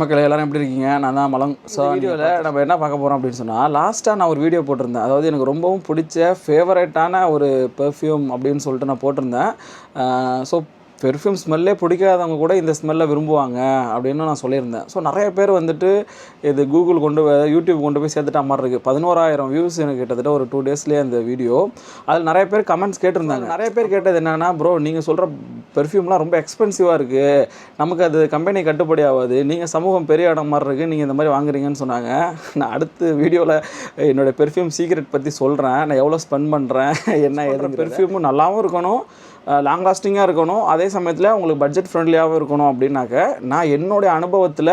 மக்கள் எல்லாரும் எப்படி இருக்கீங்க? நான் தான் மலம் ஸோ வீடியோவில் நம்ம என்ன பார்க்க போகிறோம் அப்படின்னு சொன்னால் லாஸ்ட்டாக நான் ஒரு வீடியோ போட்டிருந்தேன். அதாவது எனக்கு ரொம்பவும் பிடிச்ச ஃபேவரட்டான ஒரு பெர்ஃப்யூம் அப்படின்னு சொல்லிட்டு நான் போட்டிருந்தேன். ஸோ பெர்ஃப்யூம் ஸ்மெல்லே பிடிக்காதவங்க கூட இந்த ஸ்மெல்லை விரும்புவாங்க அப்படின்னு நான் சொல்லியிருந்தேன். ஸோ நிறைய பேர் வந்துட்டு இது கூகுள் கொண்டு போய் யூடியூப் கொண்டு போய் சேர்த்துட்டா மாதிரி இருக்குது பதினோராயிரம் வியூஸ் எனக்கு கிட்டத்தட்ட ஒரு டூ டேஸ்லேயே அந்த வீடியோ அதில் நிறைய பேர் கமெண்ட்ஸ் கேட்டிருந்தாங்க. நிறைய பேர் கேட்டது என்னென்னா ப்ரோ நீங்கள் சொல்கிற பெர்ஃப்யூம்லாம் ரொம்ப எக்ஸ்பென்சிவாக இருக்குது நமக்கு அது கம்பெனி கட்டுப்படி ஆகாது. நீங்கள் சமூகம் பெரிய இடம் மாதிரி இருக்குது நீங்கள் இந்த மாதிரி வாங்குறீங்கன்னு சொன்னாங்க. நான் அடுத்த வீடியோவில் என்னோடய பெர்ஃப்யூம் சீக்ரெட் பற்றி சொல்கிறேன் நான் எவ்வளோ ஸ்பெண்ட் பண்ணுறேன் என்ன எதுவும் பெர்ஃப்யூமும் நல்லாவும் இருக்கணும். லாங் லாஸ்டிங்காக இருக்கணும். அதே சமயத்தில் உங்களுக்கு பட்ஜெட் ஃப்ரெண்ட்லியாகவும் இருக்கணும் அப்படின்னாக்க நான் என்னுடைய அனுபவத்தில்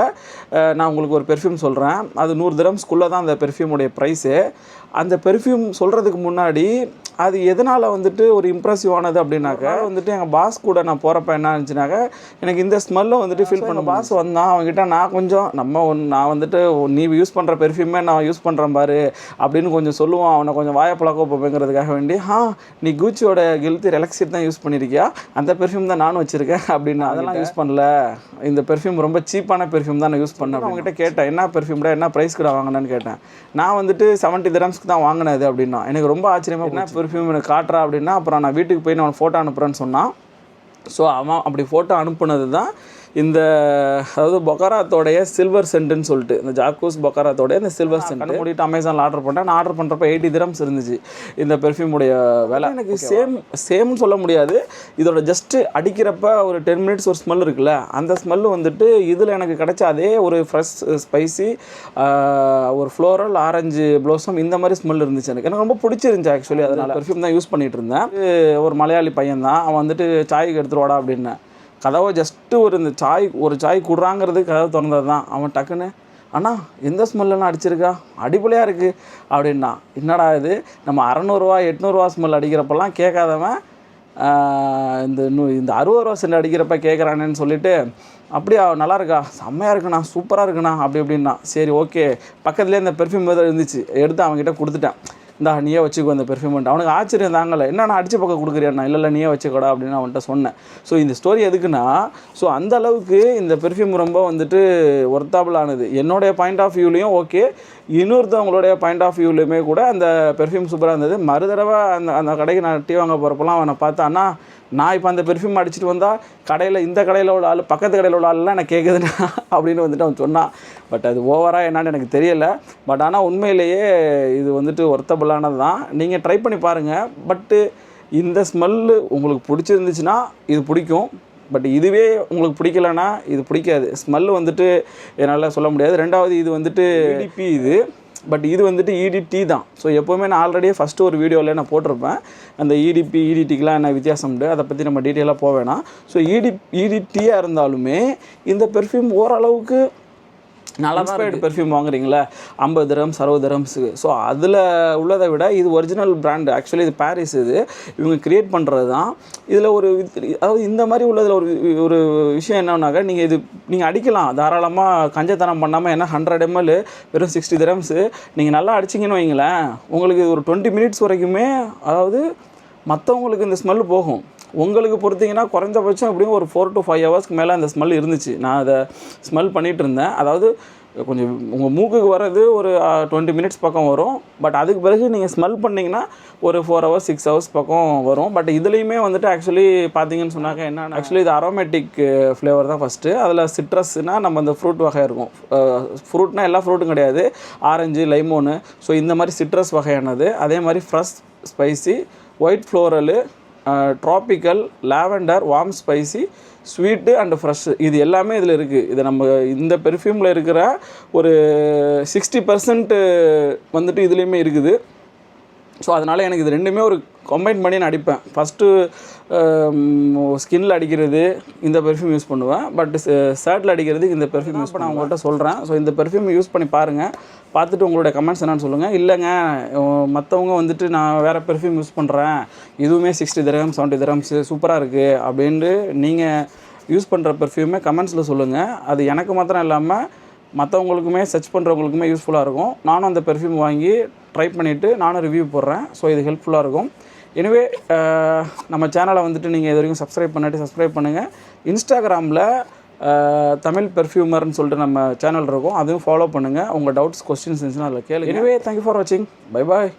நான் உங்களுக்கு ஒரு பெர்ஃப்யூம் சொல்கிறேன் அது நூறு திரம்ஸ்குள்ளே தான் அந்த பெர்ஃப்யூமுடைய ப்ரைஸு அந்த பெர்ஃப்யூம் சொல்கிறதுக்கு முன்னாடி அது எதனால் வந்துட்டு ஒரு இம்ப்ரெசிவானது அப்படின்னாக்கா வந்துட்டு எங்கள் பாஸ் கூட நான் போகிறப்ப என்ன இருந்துச்சுனாக்க எனக்கு இந்த ஸ்மெல்லும் வந்துட்டு ஃபீல் பண்ண பாஸ் வந்தான். அவங்ககிட்ட நான் கொஞ்சம் நம்ம ஒன் நான் வந்துட்டு நீ யூஸ் பண்ணுற பெர்ஃப்யூமே நான் யூஸ் பண்ணுறேன் பாரு அப்படின்னு கொஞ்சம் சொல்லுவான். அவனை கொஞ்சம் வாயப்பழக்க போப்பேங்கிறதுக்காக வேண்டி ஆ நீ கூச்சியோட கெல்த்தி ரெலக்ஸிட் தான் யூஸ் பண்ணியிருக்கியா அந்த பெர்ஃப்யூம் தான் நானும் வச்சுருக்கேன். அப்படின்னு அதெல்லாம் யூஸ் பண்ணல. இந்த பெர்ஃப்யூம் ரொம்ப சீப்பான பெர்ஃப்யூம் தான் நான் யூஸ் பண்ணேன் அவங்ககிட்ட கேட்டேன் என்ன பெர்ஃப்யூம்டா என்ன ப்ரைஸ் கூட வாங்கினேன்னு கேட்டேன். நான் வந்துட்டு செவன்ட்டி திரம்ஸ்க்கு தான் வாங்கினது அப்படின்னா எனக்கு ரொம்ப ஆச்சரியமாக என்ன பெர்ஃப்யூம் எனக்கு காட்டுறா அப்படின்னா அப்புறம் நான் வீட்டுக்கு போய் நான் ஃபோட்டோ அனுப்புகிறேன்னு சொன்னான். ஸோ அவன் அப்படி ஃபோட்டோ அனுப்புனது தான் இந்த அதாவது பொக்காராத்தோடைய சில்வர் சென்ட்டுன்னு சொல்லிட்டு இந்த ஜாக்கூஸ் பொக்காராத்தோடைய இந்த சில்வர் சென்ட் மூடிட்டு அமேசானில் ஆர்டர் பண்ணேன் நான் ஆர்டர் பண்ணுறப்ப எயிட்டி திரம்ஸ் இருந்துச்சு. இந்த பெர்ஃப்யூமுடைய விலை. எனக்கு சேம் சேம்னு சொல்ல முடியாது. இதோட ஜஸ்ட்டு அடிக்கிறப்ப ஒரு டென் மினிட்ஸ் ஒரு ஸ்மெல் இருக்குல்ல அந்த ஸ்மெல் வந்துட்டு இதில் எனக்கு கிடைச்ச அதே ஒரு ஃப்ரெஷ் ஸ்பைசி ஒரு ஃப்ளோரல் ஆரஞ்சு ப்ளோசம் இந்த மாதிரி ஸ்மெல் இருந்துச்சு எனக்கு. எனக்கு ரொம்ப பிடிச்சிருந்துச்சு ஆக்சுவலி அதனால். பெர்ஃப்யூம் தான் யூஸ் பண்ணிட்டு இருந்தேன். ஒரு மலையாளி பையன் தான் அவன் வந்துட்டு சாய்க்கு எடுத்துட்டு வாடா அப்படின்னேன். கதவை ஜஸ்ட்டு ஒரு இந்த சாய் ஒரு சாய் குடுறாங்கிறது கதவை திறந்தது தான் அவன் டக்குன்னு அண்ணா எந்த ஸ்மெல்லாம் அடிச்சிருக்கா? அடிப்படையாக இருக்குது அப்படின்னா என்னடா இது? நம்ம அறநூறுவா எட்நூறுவா ஸ்மெல் அடிக்கிறப்பெல்லாம் கேட்காதவன் இந்த நூ இந்த அறுபது ரூபா சென்ட் அடிக்கிறப்ப கேட்குறானேன்னு சொல்லிட்டு அப்படியா நல்லா இருக்கா? செம்மையாக இருக்குண்ணா சூப்பராக இருக்குண்ணா. அப்படி அப்படின்னா சரி ஓகே. பக்கத்துலேயே இந்த பெர்ஃப்யூம் ஏதோ இருந்துச்சு. எடுத்து அவங்ககிட்ட கொடுத்துட்டேன். இந்தா நீயே வச்சுக்கோ இந்த பெர்ஃப்யூம் அவனுக்கு ஆச்சரியம் தாங்கலை. என்ன நான் அடிச்சு பக்கம் கொடுக்குறியா? இல்லை இல்லை நீயே வச்சுக்கோடா அப்படின்னு அவன்கிட்ட சொன்னேன். ஸோ இந்த ஸ்டோரி எதுக்குன்னா ஸோ அந்த அளவுக்கு இந்த பெர்ஃப்யூம் ரொம்ப வந்துட்டு ஒர்த்தாபிள் ஆனது. என்னுடைய பாயிண்ட் ஆஃப் வியூலையும் ஓகே இன்னொருத்தவங்களுடைய பாயிண்ட் ஆஃப் வியூலையுமே கூட அந்த பெர்ஃப்யூம் சூப்பராக இருந்தது. மறு தடவை அந்த அந்த கடைக்கு நான் டீ வாங்க போகிறப்பெல்லாம் அவனை பார்த்தான்னா நான் இப்போ அந்த பெர்ஃப்யூம் அடிச்சுட்டு வந்தால் கடையில் இந்த கடையில் உள்ள ஆள் பக்கத்து கடையில் உள்ள ஆள்லாம் எனக்கு கேட்குதுண்ணா அப்படின்னு வந்துட்டு அவன் சொன்னான். பட் அது ஓவராக என்னான்னு எனக்கு தெரியலை. பட் ஆனால் உண்மையிலேயே இது வந்துட்டு ஒர்த்தபுளானது தான். நீங்கள் ட்ரை பண்ணி பாருங்கள் பட்டு இந்த ஸ்மெல்லு உங்களுக்கு பிடிச்சிருந்துச்சுன்னா இது பிடிக்கும். பட் இதுவே உங்களுக்கு பிடிக்கலனா இது பிடிக்காது. ஸ்மெல் வந்துட்டு என்னால் சொல்ல முடியாது. ரெண்டாவது இது வந்துட்டு இடிபி இது. பட் இது வந்துட்டு இடிடி தான். ஸோ எப்போவுமே நான் ஆல்ரெடியே ஃபஸ்ட்டு ஒரு வீடியோவில் நான் போட்டிருப்பேன். அந்த E இடிபி இடிடிக்கெலாம் என்ன வித்தியாசம் உண்டு? அதை பற்றி நம்ம டீட்டெயிலாக போக வேணாம். ஸோ E இடி இடிடியாக இருந்தாலுமே இந்த பெர்ஃப்யூம் ஓரளவுக்கு இன்ஸ்பயர்டு பெர்ஃப்யூம் வாங்குறீங்களா? ஐம்பது திரம்ஸ் அறுபது திரம்ஸுக்கு ஸோ அதில் உள்ளதை விட இது ஒரிஜினல் பிராண்டு ஆக்சுவலி இது பாரிஸ் இது. இவங்க கிரியேட் பண்ணுறது தான் இதில் ஒரு வித்- அதாவது இந்த மாதிரி உள்ளதில் ஒரு ஒரு விஷயம் என்னன்னாக்கா நீங்கள் இது நீங்கள் அடிக்கலாம். தாராளமாக கஞ்சத்தனம் பண்ணாமல் ஏன்னா ஹண்ட்ரட் எம்எல் வெறும் சிக்ஸ்டி திரம்ஸு நீங்கள் நல்லா அடிச்சிங்கன்னு வைங்களேன். உங்களுக்கு ஒரு டுவெண்ட்டி மினிட்ஸ் வரைக்குமே அதாவது மற்றவங்களுக்கு இந்த ஸ்மெல் போகும். உங்களுக்கு பொறுத்தீங்கன்னா குறைஞ்சபட்சம் எப்படியும் ஒரு ஃபோர் டு ஃபைவ் ஹவர்ஸ்க்கு மேலே அந்த ஸ்மெல் இருந்துச்சு. நான் அதை ஸ்மெல் பண்ணிகிட்டு இருந்தேன். அதாவது கொஞ்சம் உங்கள் மூக்குக்கு வர்றது ஒரு டுவெண்ட்டி மினிட்ஸ் பக்கம் வரும். பட் அதுக்கு பிறகு நீங்கள் ஸ்மெல் பண்ணிங்கன்னா ஒரு ஃபோர் ஹவர்ஸ் சிக்ஸ் ஹவர்ஸ் பக்கம் வரும். பட் இதுலேயுமே வந்துட்டு ஆக்சுவலி பார்த்தீங்கன்னு சொன்னாக்க என்ன ஆக்சுவலி இது அரோமேட்டிக் ஃப்ளேவர் தான் ஃபஸ்ட்டு அதில் சிட்ரஸ்னால் நம்ம அந்த ஃப்ரூட் வகை இருக்கும். ஃப்ரூட்னா எல்லா ஃப்ரூட்டும் கிடையாது. ஆரஞ்சு லைமோனு ஸோ இந்த மாதிரி சிட்ரஸ் வகையானது. அதே மாதிரி fresh spicy white floral tropical lavender warm spicy sweet and fresh இது எல்லாமே இதில் இருக்குது இது நம்ம இந்த பெர்ஃப்யூமில் இருக்கிற ஒரு சிக்ஸ்டி பர்சன்ட்டு வந்துட்டு இதுலேயுமே இருக்குது. ஸோ அதனால் எனக்கு இது ரெண்டுமே ஒரு கம்பைன் பண்ணி நான் அடிப்பேன். ஃபஸ்ட்டு ஸ்கின்னில் அடிக்கிறது இந்த பெர்ஃப்யூம் யூஸ் பண்ணுவேன். பட் ஷர்ட்டில் அடிக்கிறது இந்த பெர்ஃப்யூம் யூஸ் பண்ண அவங்கள்ட்ட உங்கள்கிட்ட சொல்கிறேன் ஸோ இந்த பெர்ஃப்யூம் யூஸ் பண்ணி பாருங்கள் பார்த்துட்டு உங்களுடைய கமெண்ட்ஸ் என்னன்னு சொல்லுங்கள் இல்லைங்க மற்றவங்க வந்துட்டு நான் வேறு பெர்ஃப்யூம் யூஸ் பண்ணுறேன் இதுவுமே சிக்ஸ்டி திரகம் செவன்ட்டி திரம்ஸு சூப்பராக இருக்குது அப்படின்ட்டு நீங்கள் யூஸ் பண்ணுற பெர்ஃப்யூமே கமெண்ட்ஸில் சொல்லுங்கள் அது எனக்கு மாத்திரம் இல்லாமல் மற்றவங்களுக்குமே சர்ச் பண்ணுறவங்களுக்குமே யூஸ்ஃபுல்லாக இருக்கும். நானும் அந்த பெர்ஃப்யூம் வாங்கி ட்ரை பண்ணிவிட்டு நானும் ரிவ்யூ போடுறேன். ஸோ இது ஹெல்ப்ஃபுல்லாக இருக்கும். எனிவே நம்ம சேனலை வந்துட்டு நீங்கள் இது வரைக்கும் சப்ஸ்கிரைப் பண்ணிட்டு சப்ஸ்கிரைப் பண்ணுங்கள் இன்ஸ்டாகிராமில் தமிழ் பெர்ஃப்யூமர்னு சொல்லிட்டு நம்ம சேனல் இருக்கும். அதுவும் ஃபாலோ பண்ணுங்கள் உங்கள் டவுட்ஸ் கொஸ்டின்ஸ் இருந்துச்சுன்னா அதில் கேளுங்க. எனவே தேங்க்யூ ஃபார் வாட்சிங் பை பாய்